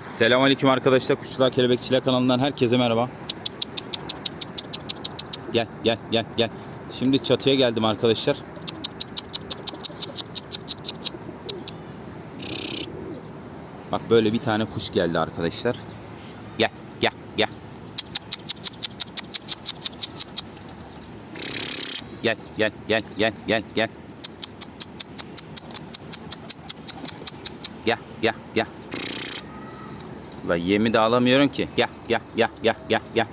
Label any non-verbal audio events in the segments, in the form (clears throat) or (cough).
Selamünaleyküm arkadaşlar. Kuşlar Kelebekçiler kanalından herkese merhaba. Gel gel gel gel. Şimdi çatıya geldim arkadaşlar. Bak böyle bir tane kuş geldi arkadaşlar. Gel gel gel. Gel gel gel gel gel gel. Gel gel gel. Ulan yemi de alamıyorum ki. Gel gel gel gel gel gel.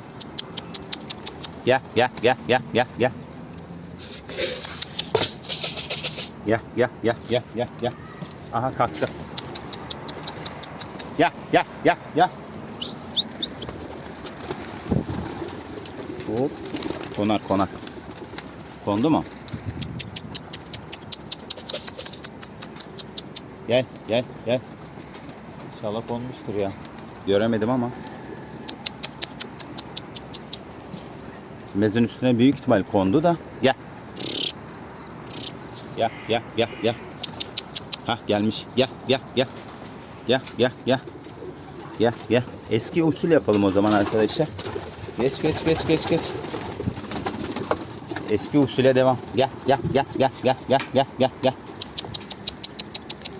Gel gel gel gel gel gel. Gel gel gel gel gel gel. Aha kalktı. Gel gel gel gel. Hop. Konar konar. Kondu mu? Gel gel gel. İnşallah konmuştur ya. Göremedim ama. Mezin üstüne büyük ihtimal kondu da. Gel. Gel gel gel gel. Hah gelmiş. Gel gel gel. Gel gel gel. Gel gel. Eski usul yapalım o zaman arkadaşlar. Geç geç geç geç geç. Eski usule devam. Gel gel gel gel gel gel gel gel gel.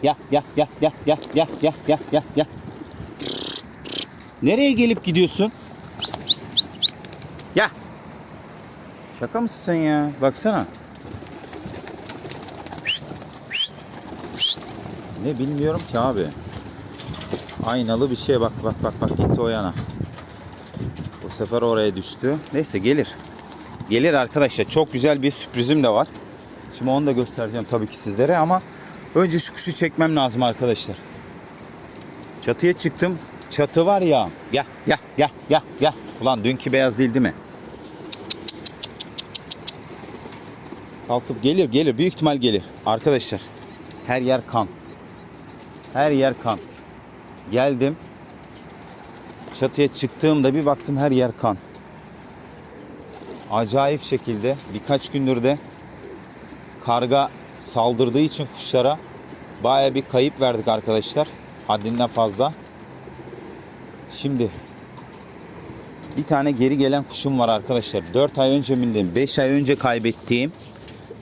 Gel gel gel gel gel gel gel gel gel. Nereye gelip gidiyorsun? Ya. Şaka mısın sen ya? Baksana. Ne bilmiyorum ki abi. Aynalı bir şey bak bak bak bak gitti o yana. Bu sefer oraya düştü. Neyse gelir. Gelir arkadaşlar. Çok güzel bir sürprizim de var. Şimdi onu da göstereceğim tabii ki sizlere ama önce şu kuşu çekmem lazım arkadaşlar. Çatıya çıktım. Çatı var ya. Gel gel gel gel gel. Ulan dünkü beyaz değil değil mi? Kalkıp gelir gelir. Büyük ihtimal gelir. Arkadaşlar her yer kan. Her yer kan. Geldim. Çatıya çıktığımda bir baktım her yer kan. Acayip şekilde birkaç gündür de karga saldırdığı için kuşlara baya bir kayıp verdik arkadaşlar. Haddinden fazla. Şimdi bir tane geri gelen kuşum var arkadaşlar. 4 ay önce bindim. 5 ay önce kaybettiğim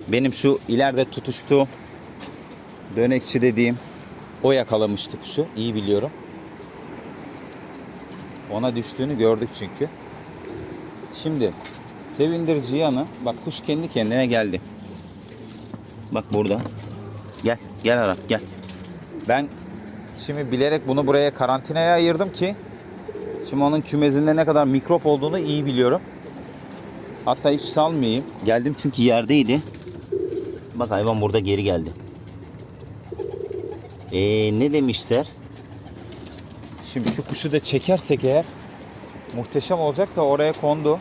benim şu ileride tutuştuğum dönekçi dediğim o yakalamıştı kuşu. İyi biliyorum. Ona düştüğünü gördük çünkü. Şimdi sevindirici yanı bak kuş kendi kendine geldi. Bak burada. Gel gel Arap gel. Ben şimdi bilerek bunu buraya karantinaya ayırdım ki şimdi onun kümesinde ne kadar mikrop olduğunu iyi biliyorum. Hatta hiç salmayayım. Geldim çünkü yerdeydi. Bak hayvan burada geri geldi. Ee, ne demişler? Şimdi şu kuşu da çekersek eğer muhteşem olacak da oraya kondu.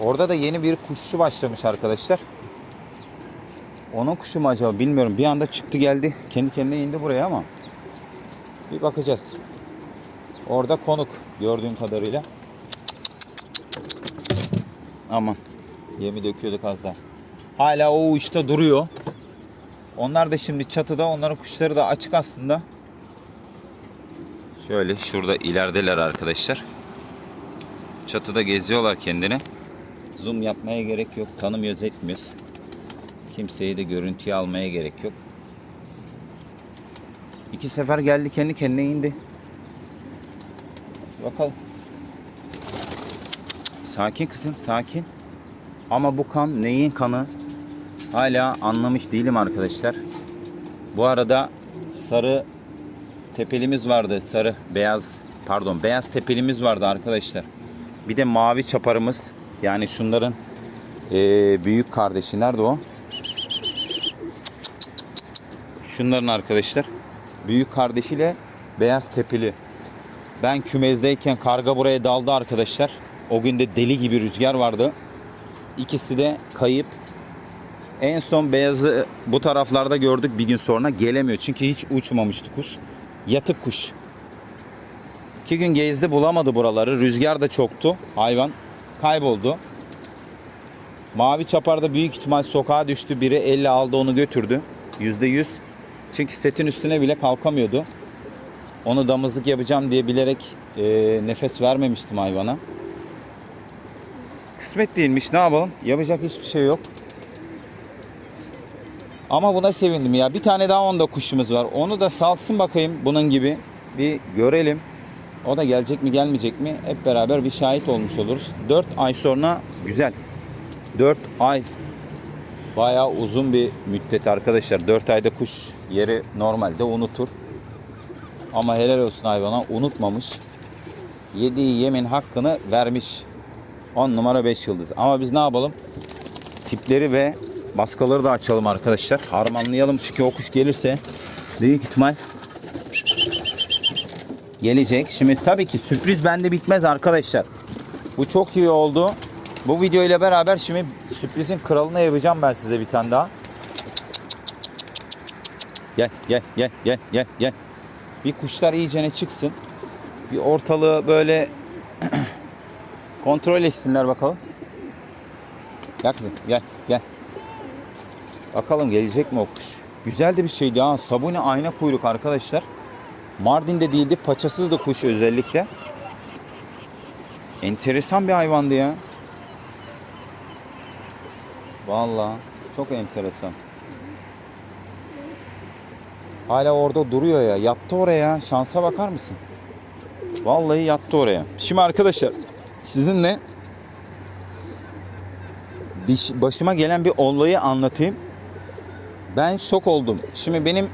Orada da yeni bir kuşçu başlamış arkadaşlar. Onun kuşu mu acaba bilmiyorum. Bir anda çıktı geldi. Kendi kendine indi buraya ama. Bir bakacağız. Orada konuk gördüğüm kadarıyla. Aman. Yemi döküyorduk az daha. Hala o uçta duruyor. Onlar da şimdi çatıda. Onların kuşları da açık aslında. Şöyle şurada ilerideler arkadaşlar. Çatıda geziyorlar kendini. Zoom yapmaya gerek yok. Tanımıyoruz etmiyoruz. Kimseyi de görüntüye almaya gerek yok. İki sefer geldi kendi kendine indi. Bakalım. Sakin kızım sakin. Ama bu kan neyin kanı? Hala anlamış değilim arkadaşlar. Bu arada sarı tepelimiz vardı. Sarı beyaz pardon beyaz tepelimiz vardı arkadaşlar. Bir de mavi çaparımız. Yani şunların eee, büyük kardeşi. Nerede o? Şunların arkadaşlar. Büyük kardeşiyle beyaz tepeli. Ben kümezdeyken karga buraya daldı arkadaşlar. O gün de deli gibi rüzgar vardı. İkisi de kayıp. En son beyazı bu taraflarda gördük bir gün sonra gelemiyor. Çünkü hiç uçmamıştı kuş. Yatık kuş. İki gün gezdi bulamadı buraları. Rüzgar da çoktu. Hayvan kayboldu. Mavi çaparda büyük ihtimal sokağa düştü. Biri elle aldı onu götürdü. Yüzde yüz. Çünkü setin üstüne bile kalkamıyordu. Onu damızlık yapacağım diye bilerek e, nefes vermemiştim hayvana. Kısmet değilmiş ne yapalım? Yapacak hiçbir şey yok. Ama buna sevindim ya. Bir tane daha onda kuşumuz var. Onu da salsın bakayım bunun gibi. Bir görelim. O da gelecek mi gelmeyecek mi? Hep beraber bir şahit olmuş oluruz. 4 ay sonra güzel. 4 ay. Bayağı uzun bir müddet arkadaşlar. 4 ayda kuş yeri normalde unutur. Ama helal olsun hayvana unutmamış. Yediği yemin hakkını vermiş. 10 numara 5 yıldız. Ama biz ne yapalım? Tipleri ve baskaları da açalım arkadaşlar. Harmanlayalım çünkü o kuş gelirse büyük ihtimal gelecek. Şimdi tabii ki sürpriz bende bitmez arkadaşlar. Bu çok iyi oldu. Bu video ile beraber şimdi sürprizin kralını yapacağım ben size bir tane daha. Gel gel gel gel gel gel. Bir kuşlar iyicene çıksın. Bir ortalığı böyle (clears throat) kontrol etsinler bakalım. Gel kızım gel gel. Bakalım gelecek mi o kuş. Güzel de bir şeydi ha. Sabuni ayna kuyruk arkadaşlar. Mardin'de değildi. Paçasız da kuş özellikle. Enteresan bir hayvandı ya. Vallahi çok enteresan. Hala orada duruyor ya. Yattı oraya. Şansa bakar mısın? Vallahi yattı oraya. Şimdi arkadaşlar sizinle başıma gelen bir olayı anlatayım. Ben şok oldum. Şimdi benim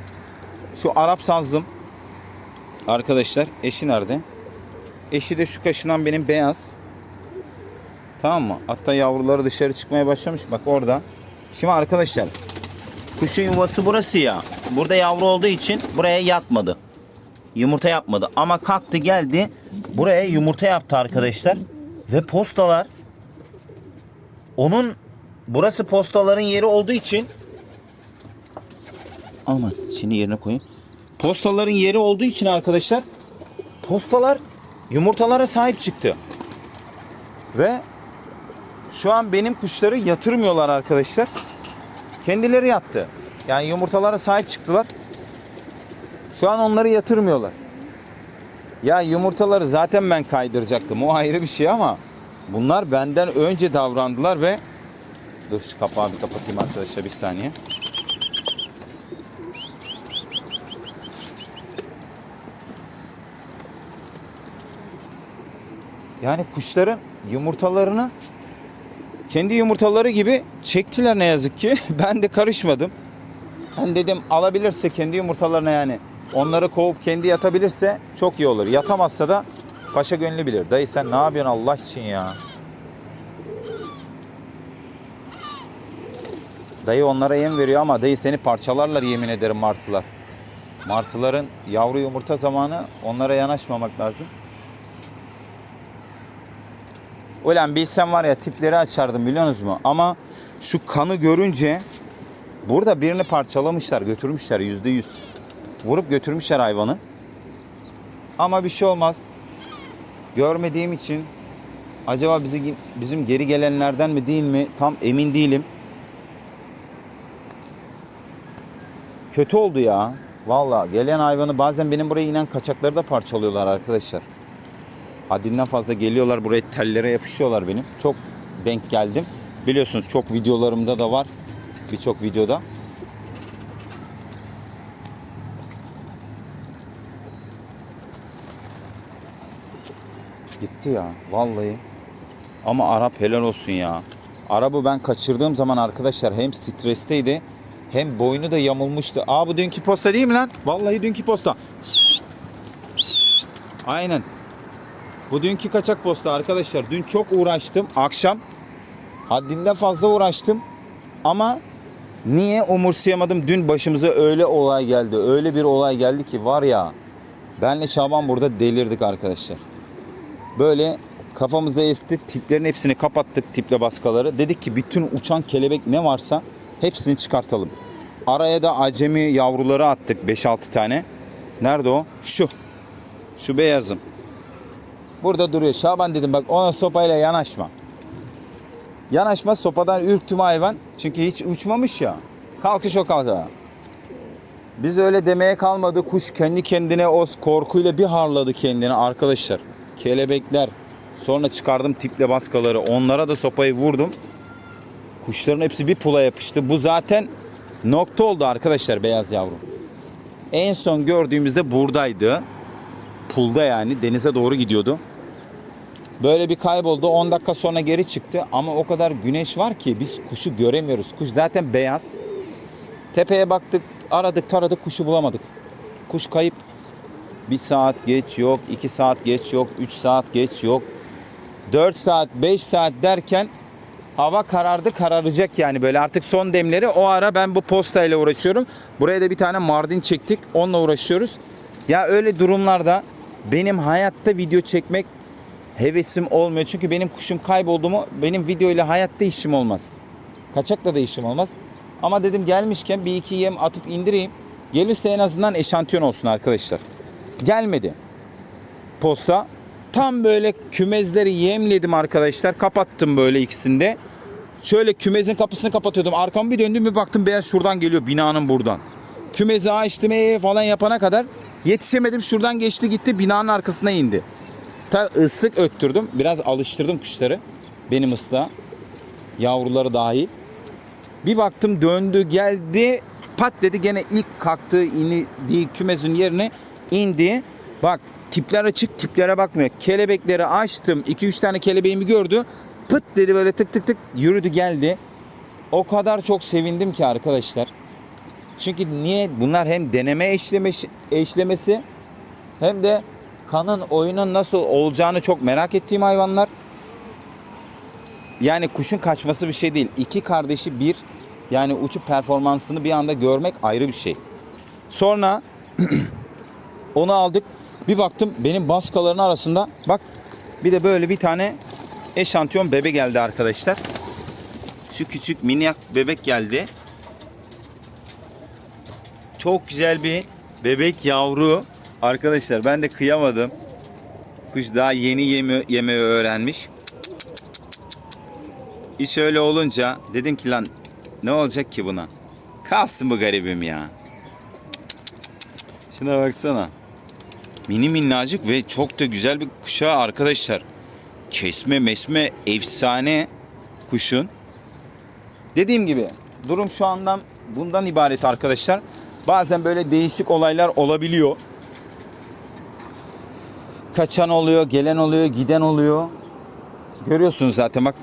şu Arap sazlım arkadaşlar eşi nerede? Eşi de şu kaşınan benim beyaz. Tamam mı? Hatta yavruları dışarı çıkmaya başlamış. Bak orada. Şimdi arkadaşlar kuşun yuvası burası ya. Burada yavru olduğu için buraya yatmadı. Yumurta yapmadı. Ama kalktı geldi. Buraya yumurta yaptı arkadaşlar. Ve postalar onun burası postaların yeri olduğu için aman şimdi yerine koyayım. Postaların yeri olduğu için arkadaşlar postalar yumurtalara sahip çıktı. Ve şu an benim kuşları yatırmıyorlar arkadaşlar. Kendileri yattı. Yani yumurtalara sahip çıktılar. Şu an onları yatırmıyorlar. Ya yumurtaları zaten ben kaydıracaktım. O ayrı bir şey ama bunlar benden önce davrandılar ve Dur şu kapağı bir kapatayım arkadaşlar bir saniye. Yani kuşların yumurtalarını kendi yumurtaları gibi çektiler ne yazık ki. (laughs) Ben de karışmadım. Ben dedim alabilirse kendi yumurtalarına yani onları kovup kendi yatabilirse çok iyi olur. Yatamazsa da paşa gönlü bilir. Dayı sen ne yapıyorsun Allah için ya? Dayı onlara yem veriyor ama dayı seni parçalarlar yemin ederim martılar. Martıların yavru yumurta zamanı onlara yanaşmamak lazım. Ulan bilsem var ya tipleri açardım biliyorsunuz mu? Ama şu kanı görünce burada birini parçalamışlar götürmüşler yüzde yüz. Vurup götürmüşler hayvanı. Ama bir şey olmaz. Görmediğim için acaba bizi bizim geri gelenlerden mi değil mi tam emin değilim. Kötü oldu ya. Valla gelen hayvanı bazen benim buraya inen kaçakları da parçalıyorlar arkadaşlar. Haddinden fazla geliyorlar buraya tellere yapışıyorlar benim. Çok denk geldim. Biliyorsunuz çok videolarımda da var. Birçok videoda. Gitti ya vallahi. Ama Arap helal olsun ya. Arabı ben kaçırdığım zaman arkadaşlar hem stresteydi hem boynu da yamulmuştu. Aa bu dünkü posta değil mi lan? Vallahi dünkü posta. Aynen. Bu dünkü kaçak posta arkadaşlar. Dün çok uğraştım. Akşam haddinden fazla uğraştım. Ama niye umursayamadım? Dün başımıza öyle olay geldi. Öyle bir olay geldi ki var ya. Benle Şaban burada delirdik arkadaşlar. Böyle kafamıza esti. Tiplerin hepsini kapattık tiple baskaları. Dedik ki bütün uçan kelebek ne varsa hepsini çıkartalım. Araya da acemi yavruları attık 5-6 tane. Nerede o? Şu. Şu beyazın. Burada duruyor. Şaban dedim bak ona sopayla yanaşma. Yanaşma sopadan ürktüm hayvan. Çünkü hiç uçmamış ya. Kalkış o kalka. Biz öyle demeye kalmadı. Kuş kendi kendine o korkuyla bir harladı kendini arkadaşlar. Kelebekler. Sonra çıkardım tiple baskaları. Onlara da sopayı vurdum. Kuşların hepsi bir pula yapıştı. Bu zaten nokta oldu arkadaşlar beyaz yavru. En son gördüğümüzde buradaydı. Pulda yani denize doğru gidiyordu. Böyle bir kayboldu. 10 dakika sonra geri çıktı ama o kadar güneş var ki biz kuşu göremiyoruz. Kuş zaten beyaz. Tepeye baktık, aradık, taradık, kuşu bulamadık. Kuş kayıp. Bir saat geç yok, iki saat geç yok, üç saat geç yok. 4 saat, 5 saat derken hava karardı kararacak yani böyle artık son demleri o ara ben bu postayla uğraşıyorum. Buraya da bir tane Mardin çektik onunla uğraşıyoruz. Ya öyle durumlarda benim hayatta video çekmek hevesim olmuyor. Çünkü benim kuşum kayboldu mu benim video ile hayatta işim olmaz. Kaçakla da işim olmaz. Ama dedim gelmişken bir iki yem atıp indireyim. Gelirse en azından eşantiyon olsun arkadaşlar. Gelmedi. Posta. Tam böyle kümezleri yemledim arkadaşlar. Kapattım böyle ikisinde. Şöyle kümezin kapısını kapatıyordum. Arkamı bir döndüm bir baktım beyaz şuradan geliyor binanın buradan. Kümezi açtım ee falan yapana kadar yetişemedim. Şuradan geçti gitti binanın arkasına indi. Ta ıslık öttürdüm. Biraz alıştırdım kuşları. Benim ıslığa. Yavruları dahil. Bir baktım döndü geldi. Pat dedi gene ilk kalktığı indiği kümesin yerine indi. Bak tipler açık tiplere bakmıyor. Kelebekleri açtım. 2-3 tane kelebeğimi gördü. Pıt dedi böyle tık tık tık yürüdü geldi. O kadar çok sevindim ki arkadaşlar. Çünkü niye? Bunlar hem deneme eşleme, eşlemesi hem de kanın oyunun nasıl olacağını çok merak ettiğim hayvanlar. Yani kuşun kaçması bir şey değil. İki kardeşi bir yani uçup performansını bir anda görmek ayrı bir şey. Sonra (clears throat) onu aldık. Bir baktım benim baskaların arasında bak bir de böyle bir tane eşantiyon bebe geldi arkadaşlar. Şu küçük minyak bebek geldi. Çok güzel bir bebek yavru. Arkadaşlar ben de kıyamadım. Kuş daha yeni yeme yemeği öğrenmiş. İş öyle olunca dedim ki lan ne olacak ki buna? Kalsın bu garibim ya. Şuna baksana. Mini minnacık ve çok da güzel bir kuşağı arkadaşlar. Kesme mesme efsane kuşun. Dediğim gibi durum şu andan bundan ibaret arkadaşlar. Bazen böyle değişik olaylar olabiliyor. Kaçan oluyor, gelen oluyor, giden oluyor. Görüyorsunuz zaten bak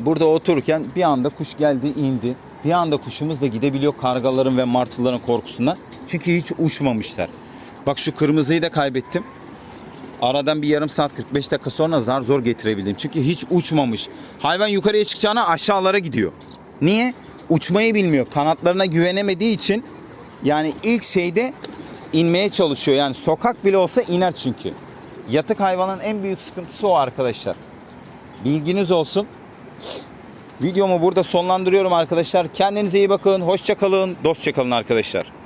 burada otururken bir anda kuş geldi indi. Bir anda kuşumuz da gidebiliyor kargaların ve martıların korkusundan. Çünkü hiç uçmamışlar. Bak şu kırmızıyı da kaybettim. Aradan bir yarım saat 45 dakika sonra zar zor getirebildim. Çünkü hiç uçmamış. Hayvan yukarıya çıkacağına aşağılara gidiyor. Niye? Uçmayı bilmiyor. Kanatlarına güvenemediği için yani ilk şeyde inmeye çalışıyor. Yani sokak bile olsa iner çünkü. Yatık hayvanın en büyük sıkıntısı o arkadaşlar. Bilginiz olsun. Videomu burada sonlandırıyorum arkadaşlar. Kendinize iyi bakın. Hoşça kalın. Dostça kalın arkadaşlar.